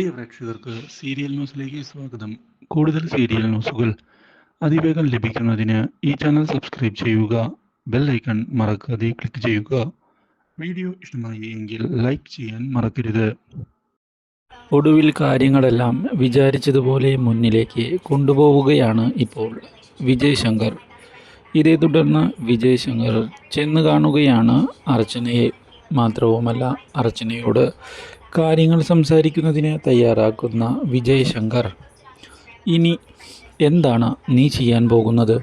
പ്രിയ പ്രേക്ഷകർക്ക് സീരിയൽ ന്യൂസിലേക്ക് സ്വാഗതം. കൂടുതൽ സീരിയൽ ന്യൂസുകൾ അതിവേഗം ലഭിക്കുന്നതിന് ഈ ചാനൽ സബ്സ്ക്രൈബ് ചെയ്യുക ബെൽ ഐക്കൺ മറക്കാതെ ക്ലിക്ക് ചെയ്യുക. വീഡിയോ ഇഷ്ടമായി എങ്കിൽ ലൈക്ക് ചെയ്യാൻ മറക്കരുത്. ഒടുവിൽ കാര്യങ്ങളെല്ലാം വിചാരിച്ചതുപോലെ മുന്നിലേക്ക് കൊണ്ടുപോവുകയാണ് ഇപ്പോൾ വിജയ് ശങ്കർ ഇതേ തുടർന്ന് വിജയ് ശങ്കർ ചെന്ന് കാണുകയാണ് അർച്ചനയെ. മാത്രവുമല്ല അർച്ചനയോട് കാര്യങ്ങൾ സംസാരിക്കുന്നതിന് തയ്യാറാക്കുന്ന വിജയശങ്കർ. ഇനി എന്താണ് നീ ചെയ്യാൻ പോകുന്നത്?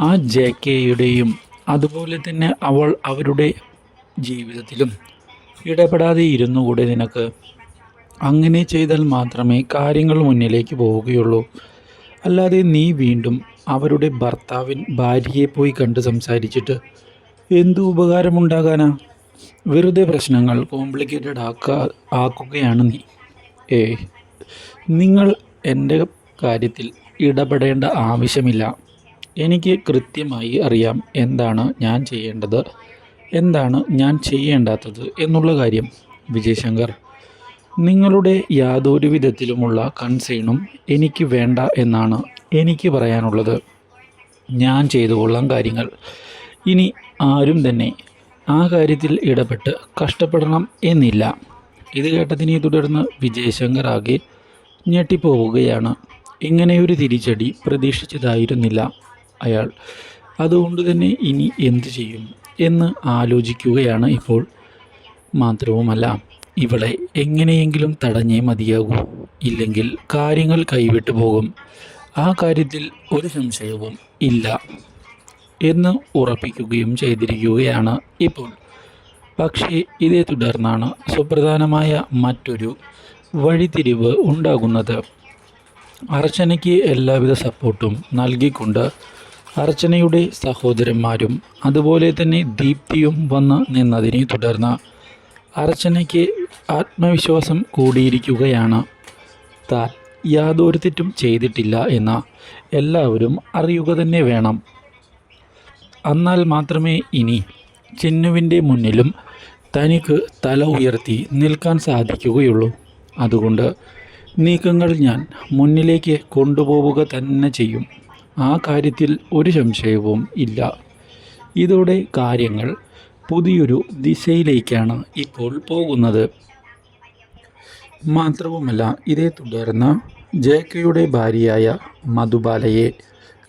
ആ ജെ കെയുടെയും അതുപോലെ തന്നെ അവൾ അവരുടെ ജീവിതത്തിലും ഇടപെടാതെ ഇരുന്നുകൂടെ നിനക്ക്. അങ്ങനെ ചെയ്താൽ മാത്രമേ കാര്യങ്ങൾ മുന്നിലേക്ക് പോവുകയുള്ളൂ. അല്ലാതെ നീ വീണ്ടും അവരുടെ ഭർത്താവിൻ ഭാര്യയെ പോയി കണ്ട് സംസാരിച്ചിട്ട് എന്തു ഉപകാരമുണ്ടാകാനാ? വെറുതെ പ്രശ്നങ്ങൾ കോംപ്ലിക്കേറ്റഡ് ആക്കാ ആക്കുകയാണ് നീ. ഏ നിങ്ങൾ എന്റെ കാര്യത്തിൽ ഇടപെടേണ്ട ആവശ്യമില്ല. എനിക്ക് കൃത്യമായി അറിയാം എന്താണ് ഞാൻ ചെയ്യേണ്ടത് എന്താണ് ഞാൻ ചെയ്യേണ്ടാത്തത് എന്നുള്ള കാര്യം. വിജയശങ്കർ നിങ്ങളുടെ യാതൊരു വിധത്തിലുമുള്ള കൺസേണും എനിക്ക് വേണ്ട എന്നാണ് എനിക്ക് പറയാനുള്ളത്. ഞാൻ ചെയ്തു കൊള്ളാം കാര്യങ്ങൾ. ഇനി ആരും തന്നെ ആ കാര്യത്തിൽ ഇടപെട്ട് കഷ്ടപ്പെടണം എന്നില്ല. ഇത് കേട്ടതിനെ തുടർന്ന് വിജയശങ്കർ ആകെ ഞെട്ടിപ്പോവുകയാണ് ഇങ്ങനെയൊരു തിരിച്ചടി പ്രതീക്ഷിച്ചതായിരുന്നില്ല അയാൾ. അതുകൊണ്ട് തന്നെ ഇനി എന്തു ചെയ്യും എന്ന് ആലോചിക്കുകയാണ് ഇപ്പോൾ. മാത്രവുമല്ല ഇവളെ എങ്ങനെയെങ്കിലും തടഞ്ഞേ മതിയാകൂ. ഇല്ലെങ്കിൽ കാര്യങ്ങൾ കൈവിട്ടു പോകും. ആ കാര്യത്തിൽ ഒരു സംശയവും ഇല്ല. എന്ന് ഉറപ്പിക്കുകയും ചെയ്തിരിക്കുകയാണ് ഇപ്പോൾ. പക്ഷേ ഇതേ തുടർന്നാണ് സുപ്രധാനമായ മറ്റൊരു വഴിതിരിവ് ഉണ്ടാകുന്നത്. അർച്ചനയ്ക്ക് എല്ലാവിധ സപ്പോർട്ടും നൽകിക്കൊണ്ട് അർച്ചനയുടെ സഹോദരന്മാരും അതുപോലെ തന്നെ ദീപ്തിയും വന്ന് നിന്നതിനെ തുടർന്ന് അർച്ചനയ്ക്ക് ആത്മവിശ്വാസം കൂടിയിരിക്കുകയാണ്. താൻ യാതൊരു തെറ്റും ചെയ്തിട്ടില്ല എന്ന് എല്ലാവരും അറിയുക തന്നെ വേണം. എന്നാൽ മാത്രമേ ഇനി ചിന്നുവിന്റെ മുന്നിലും തനിക്ക് തല ഉയർത്തി നിൽക്കാൻ സാധിക്കുകയുള്ളൂ. അതുകൊണ്ട് നീക്കങ്ങൾ ഞാൻ മുന്നിലേക്ക് കൊണ്ടുപോവുക തന്നെ ചെയ്യും. ആ കാര്യത്തിൽ ഒരു സംശയവും ഇല്ല. ഇതോടെ കാര്യങ്ങൾ പുതിയൊരു ദിശയിലേക്കാണ് ഇപ്പോൾ പോകുന്നത്. മാത്രവുമല്ല ഇതേ തുടർന്ന് ജെ കെയുടെ ഭാര്യയായ മധുബാലയെ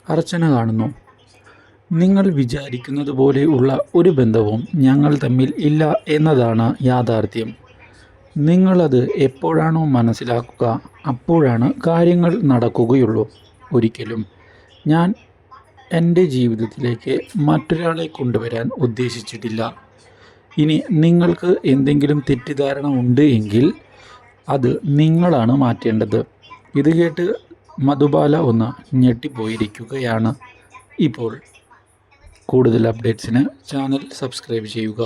അർച്ചന കാണുന്നു. നിങ്ങൾ വിചാരിക്കുന്നത് പോലെ ഉള്ള ഒരു ബന്ധവും ഞങ്ങൾ തമ്മിൽ ഇല്ല എന്നതാണ് യാഥാർത്ഥ്യം. നിങ്ങളത് എപ്പോഴാണോ മനസ്സിലാക്കുക അപ്പോഴാണ് കാര്യങ്ങൾ നടക്കുകയുള്ളൂ. ഒരിക്കലും. ഞാൻ എന്റെ ജീവിതത്തിലേക്ക് മറ്റൊരാളെ കൊണ്ടുവരാൻ ഉദ്ദേശിച്ചിട്ടില്ല. ഇനി നിങ്ങൾക്ക് എന്തെങ്കിലും തെറ്റിദ്ധാരണ ഉണ്ട് എങ്കിൽ അത് നിങ്ങളാണ് മാറ്റേണ്ടത്. ഇത് കേട്ട് മധുബാല ഒന്ന് ഞെട്ടിപ്പോയിരിക്കുകയാണ്. ഇപ്പോൾ കൂടുതൽ അപ്ഡേറ്റ്സിന് ചാനൽ സബ്സ്ക്രൈബ് ചെയ്യുക.